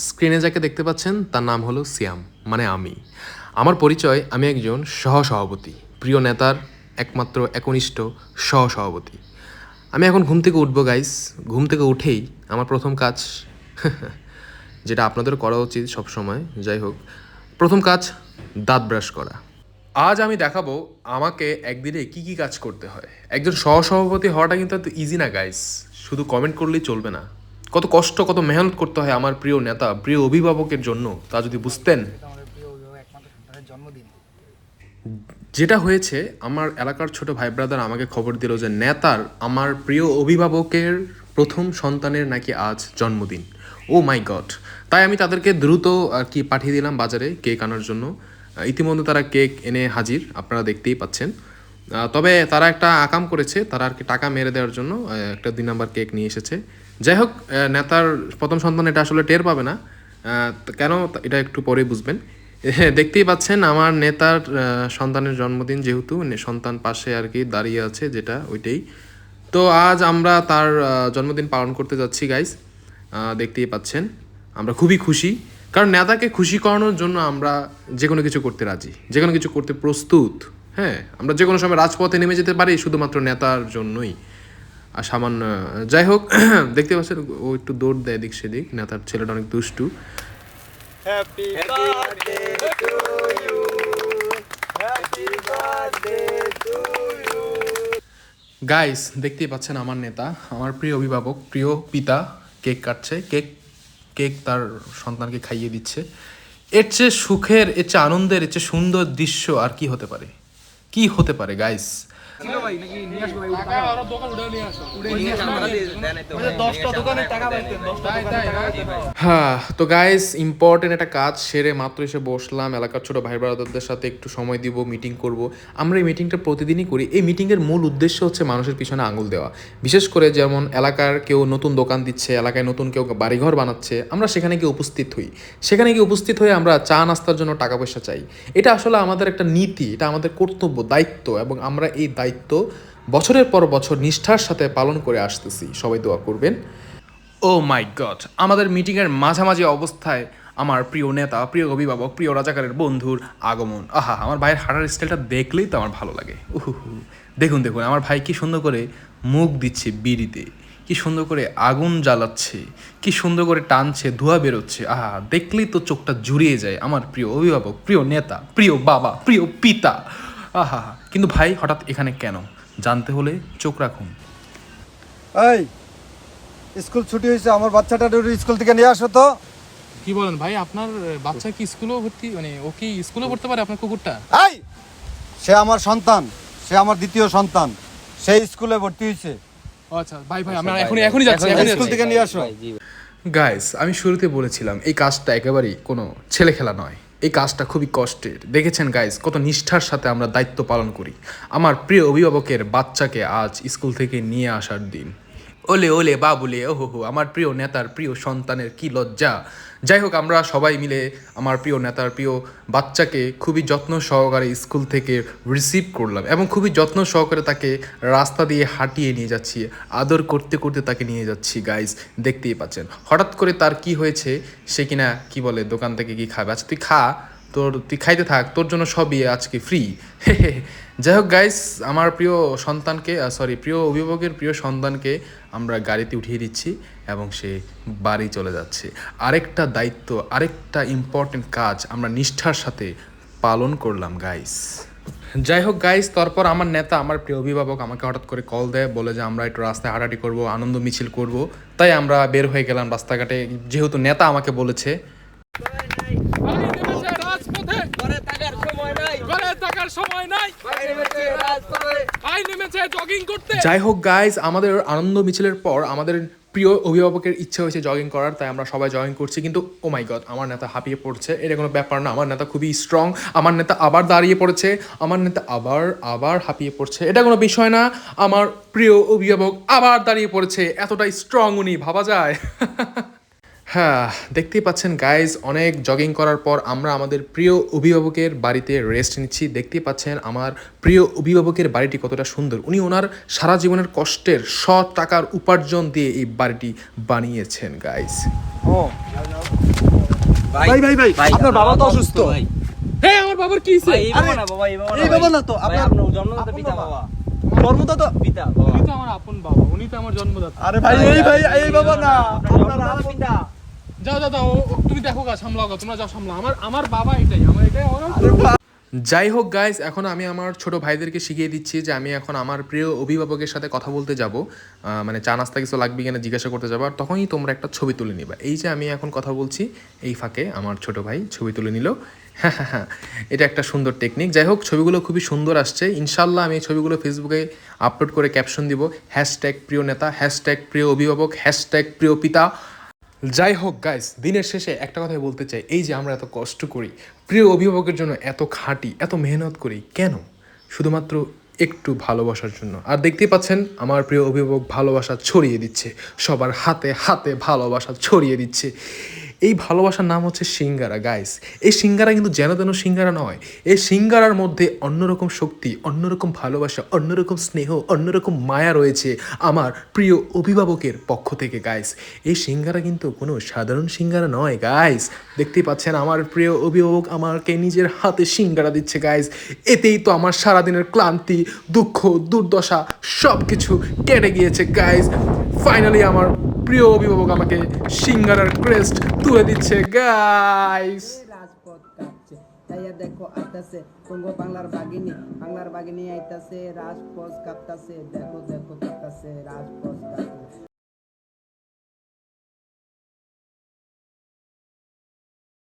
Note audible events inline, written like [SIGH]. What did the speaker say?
স্ক্রিনে যাকে দেখতে পাচ্ছেন, তার নাম হলো সিয়াম মানে আমি। আমার পরিচয়, আমি একজন সহসভাপতি, প্রিয় নেতার একমাত্র একনিষ্ঠ সহসভাপতি। আমি এখন ঘুম থেকে উঠবো গাইস ঘুম থেকে উঠেই আমার প্রথম কাজ, [LAUGHS] যেটা আপনাদের করা উচিত সব সময় যাই হোক, প্রথম কাজ, দাঁত ব্রাশ করা। আজ আমি দেখাবো আমাকে একদিনে কি কি কাজ করতে হয়। একজন সহসভাপতি হওয়াটা কিন্তু ইজি না গাইস শুধু কমেন্ট করলেই চলবে না। কত কষ্ট, কত মেহনত করতে হয় আমার প্রিয় নেতা, প্রিয় অভিভাবকের জন্য, তা যদি বুঝতেন। যেটা হয়েছে, আমার এলাকার ছোট ভাই ব্রাদার আমাকে খবর দিল যে, নেতার, আমার প্রিয় অভিভাবকের প্রথম সন্তানের নাকি আজ জন্মদিন। Oh my god. তাই আমি তাদেরকে দ্রুত আর কি পাঠিয়ে দিলাম বাজারে কেক আনার জন্য। ইতিমধ্যে তারা কেক এনে হাজির, আপনারা দেখতেই পাচ্ছেন। তবে তারা একটা আকাম করেছে, তারা আর কি টাকা মেরে দেওয়ার জন্য একটা দুই নাম্বার কেক নিয়ে এসেছে। যাই হোক নেতার প্রথম সন্তান এটা আসলে টের পাবে না। কেন এটা একটু পরে বুঝবেন। [LAUGHS] দেখতেই পাচ্ছেন আমার নেতার সন্তানের জন্মদিন যেহেতু সন্তান পাশে আর কি দাঁড়িয়ে আছে যেটা, ওইটাই। তো আজ আমরা তার জন্মদিন পালন করতে যাচ্ছি গাইজ দেখতেই পাচ্ছেন, আমরা খুবই খুশি। কারণ নেতাকে খুশি করানোর জন্য আমরা যে কোনো কিছু করতে রাজি, যে কোনো কিছু করতে প্রস্তুত। হ্যাঁ আমরা যে কোনো সময় রাজপথে নেমে যেতে পারি, শুধুমাত্র নেতার জন্যই। সামান্য যাই হোক [CLEARS THROAT] দেখতে পাচ্ছেন ও একটু দৌড় দেয় দিক সেদিক। নেতার ছেলেটা অনেক দুষ্টু. গাইস দেখতেই পাচ্ছেন আমার নেতা আমার প্রিয় অভিভাবক প্রিয় পিতা কেক কাটছে। কেক কেক তার সন্তানকে খাইয়ে দিচ্ছে। এর চেয়ে সুখের এর চেয়ে আনন্দের এর চেয়ে সুন্দর দৃশ্য আর কি হতে পারে? কি হতে পারে গাইস হ্যাঁ তো গাইস ইম্পর্টেন্ট একটা কাজ সেরে মাত্র এসে বসলাম। এলাকার ছোট ভাই ব্রাদারদের সাথে একটু সময় দিব মিটিং করব। আমরা এই মিটিংটা প্রতিদিনই করি। এই মিটিংয়ের মূল উদ্দেশ্য হচ্ছে মানুষের পিছনে আঙুল দেওয়া। বিশেষ করে যেমন এলাকার কেউ নতুন দোকান দিচ্ছে এলাকায় নতুন কেউ বাড়িঘর বানাচ্ছে আমরা সেখানে গিয়ে উপস্থিত হই। সেখানে গিয়ে উপস্থিত হয়ে আমরা চা নাস্তার জন্য টাকা পয়সা চাই। এটা আসলে আমাদের একটা নীতি এটা আমাদের কর্তব্য দায়িত্ব এবং আমরা এই দায়িত্ব বছরের পর বছর নিষ্ঠার সাথে পালন করে আসতেছি। সবাই দোয়া করবেন। ও মাই গড আমাদের মিটিংয়ের মাঝামাঝি অবস্থায় আমার প্রিয় নেতা, প্রিয় অভিভাবক, প্রিয় রাজাকারের বন্ধুর আগমন। আহা, আমার ভাইয়ের হাঁটার স্টাইলটা দেখলেই তো আমার ভালো লাগে। উহু দেখুন দেখুন, আমার ভাই কি সুন্দর করে মুখ দিচ্ছে বিড়িতে, কি সুন্দর করে আগুন জ্বালাচ্ছে, কি সুন্দর করে টানছে, ধোঁয়া বেরোচ্ছে। আহা, দেখলেই তো চোখটা জুড়িয়ে যায়। আমার প্রিয় অভিভাবক, প্রিয় নেতা, প্রিয় বাবা, প্রিয় পিতা। আহা কিন্তু ভাই হঠাৎ এখানে কেন? জানতে হলে চোখ রাখুন। এই স্কুল ছুটি হয়েছে আমার বাচ্চাটা স্কুল থেকে নিয়ে আসো তো। কি বলেন ভাই আপনার বাচ্চা কি স্কুলেও ভর্তি? মানে ও কি স্কুলে পড়তে পারে আপনার কুকুরটা? এই সে আমার সন্তান সে আমার দ্বিতীয় সন্তান সে স্কুলে ভর্তি হয়েছে। আচ্ছা ভাই ভাই আমরা এখনই এখনই যাচ্ছি এখনই স্কুল থেকে নিয়ে আসো। গাইস আমি শুরুতে বলেছিলাম এই কাজটা একেবারেই কোনো ছেলে খেলা নয়। এই কাজটা খুবই কষ্টের। দেখেছেন গাইজ কত নিষ্ঠার সাথে আমরা দায়িত্ব পালন করি। আমার প্রিয় অভিভাবকের বাচ্চাকে আজ স্কুল থেকে নিয়ে আসার দিন। ওলে ওলে, বাবুলে, ওহো আমার প্রিয় নেতার প্রিয় সন্তানের কি লজ্জা। যাই হোক আমরা সবাই মিলে আমার প্রিয় নেতার প্রিয় বাচ্চাকে খুবই যত্ন সহকারে স্কুল থেকে রিসিভ করলাম এবং খুবই যত্ন সহকারে তাকে রাস্তা দিয়ে হাঁটিয়ে নিয়ে যাচ্ছি, আদর করতে করতে তাকে নিয়ে যাচ্ছি গাইজ দেখতেই পাচ্ছেন। হঠাৎ করে তার কি হয়েছে, সে কিনা কি বলে, দোকান থেকে কি খাবে? আচ্ছা তুই খা। তোর, তুই খাইতে থাক, তোর জন্য সবই আজকে ফ্রি [LAUGHS] যাই হোক গাইস আমার প্রিয় সন্তানকে সরি প্রিয় অভিভাবকের প্রিয় সন্তানকে আমরা গাড়িতে উঠিয়ে দিচ্ছি এবং সে বাড়ি চলে যাচ্ছে। আরেকটা দায়িত্ব, আরেকটা ইম্পর্টেন্ট কাজ আমরা নিষ্ঠার সাথে পালন করলাম গাইস যাই হোক গাইস তারপর আমার নেতা, আমার প্রিয় অভিভাবক আমাকে হঠাৎ করে কল দেয়, বলে যে আমরা একটু রাস্তায় হাঁটাহাঁটি করব, আনন্দ মিছিল করব। তাই আমরা বের হয়ে গেলাম রাস্তাঘাটে। যেহেতু নেতা আমাকে বলেছে। ঘরে থাকার সময় নাই। ঘরে থাকার সময় নাই। বাইরে বেরোতে রাজপথে। ভাই নেমেছে জগিং করতে। যাই হোক গাইজ আমাদের আনন্দ মিছিলের পর আমাদের প্রিয় অভিভাবকের ইচ্ছা হয়েছে জগিং করার তাই আমরা সবাই জগিং করছি। কিন্তু ও মাই গড আমার নেতা হাঁপিয়ে পড়ছে। এটা কোনো ব্যাপার না আমার নেতা খুবই স্ট্রং আমার নেতা আবার দাঁড়িয়ে পড়েছে আমার নেতা আবার আবার হাঁপিয়ে পড়ছে। এটা কোনো বিষয় না আমার প্রিয় অভিভাবক আবার দাঁড়িয়ে পড়েছে এতটাই স্ট্রং উনি ভাবা যায়। [LAUGHS] হ্যাঁ দেখতেই পাচ্ছেন গাইজ অনেক জগিং করার পর আমরা আমাদের প্রিয় অভিভাবকের বাড়িতে রেস্ট নিচ্ছি। দেখতেই পাচ্ছেন আমার প্রিয় অভিভাবকের বাড়িটি কতটা সুন্দর। উনি ওনার সারা জীবনের কষ্টের শ টাকার উপার্জন দিয়ে এই বাড়িটি বানিয়েছেন গাইজ ও। ভাই ভাই ভাই আপনার বাবা তো অসুস্থ। ভাই। হ্যাঁ আমার বাবার কি হয়েছে? এই বাবা না বাবা এই বাবা না এই বাবা না তো, আপনার- জন্মদাতা পিতা বাবা। জন্মদাতা পিতা বাবা। উনি তো আমার আপন বাবা উনি তো আমার জন্মদাতা। আরে ভাই এই ভাই এই বাবা না আপনার জন্মদাতা পিতা। যাও যাও তুমি দেখো আমার আমার বাবা এটাই, আমার এটাই যাই হোক গাইস এখন আমি আমার ছোট ভাইদেরকে শিখিয়ে দিচ্ছি যে আমি এখন আমার প্রিয় অভিভাবকের সাথে কথা বলতে যাব। মানে চা, নাস্তা কিছু লাগবে কিনা জিজ্ঞাসা করতে যাব, আর তখনই তোমরা একটা ছবি তুলে নিবা। এই যে আমি এখন কথা বলছি, এই ফাঁকে আমার ছোট ভাই ছবি তুলে নিল। হ্যাঁ হ্যাঁ হ্যাঁ এটা একটা সুন্দর টেকনিক যাই হোক, ছবিগুলো খুবই সুন্দর আসছে। ইনশাল্লাহ আমি ছবিগুলো ফেসবুকে আপলোড করে ক্যাপশন দিব। হ্যাশট্যাগ প্রিয় নেতা হ্যাশট্যাগ প্রিয় অভিভাবক হ্যাশট্যাগ প্রিয় পিতা। যাই হোক গাইস দিনের শেষে একটা কথাই বলতে চাই। এই যে আমরা এত কষ্ট করি, প্রিয় অভিভাবকের জন্য এত খাঁটি, এত মেহনত করি, কেন? শুধুমাত্র একটু ভালোবাসার জন্য। আর দেখতেই পাচ্ছেন, আমার প্রিয় অভিভাবক ভালোবাসা ছড়িয়ে দিচ্ছে। সবার হাতে হাতে ভালোবাসা ছড়িয়ে দিচ্ছে। এই ভালোবাসার নাম হচ্ছে সিঙ্গারা। গাইস এই সিঙ্গারা কিন্তু যেন তেন সিঙ্গারা নয়। এই সিঙ্গারার মধ্যে অন্যরকম শক্তি, অন্যরকম ভালোবাসা, অন্যরকম স্নেহ, অন্যরকম মায়া রয়েছে আমার প্রিয় অভিভাবকের পক্ষ থেকে। গাইস এই সিঙ্গারা কিন্তু কোনো সাধারণ সিঙ্গারা নয়। গাইস দেখতেই পাচ্ছেন আমার প্রিয় অভিভাবক আমাকে নিজের হাতে সিঙ্গারা দিচ্ছে। গাইস এতেই তো আমার সারাদিনের ক্লান্তি, দুঃখ, দুর্দশা সব কিছু কেটে গিয়েছে। গাইস ফাইনালি আমার প্রিয় অভিভাবক আমাকে সিঙ্গারার ক্রেস্ট তুলে দিচ্ছে গাইস রাজপথ কাঁপছে। তাইয়া দেখো, আইতাছে কোন বাংলার বাগিনী বাংলার বাগিনী আইতাছে, রাজপথ কাঁপতাছে, দেখো দেখো কাঁপতাছে রাজপথ কাঁপতাছে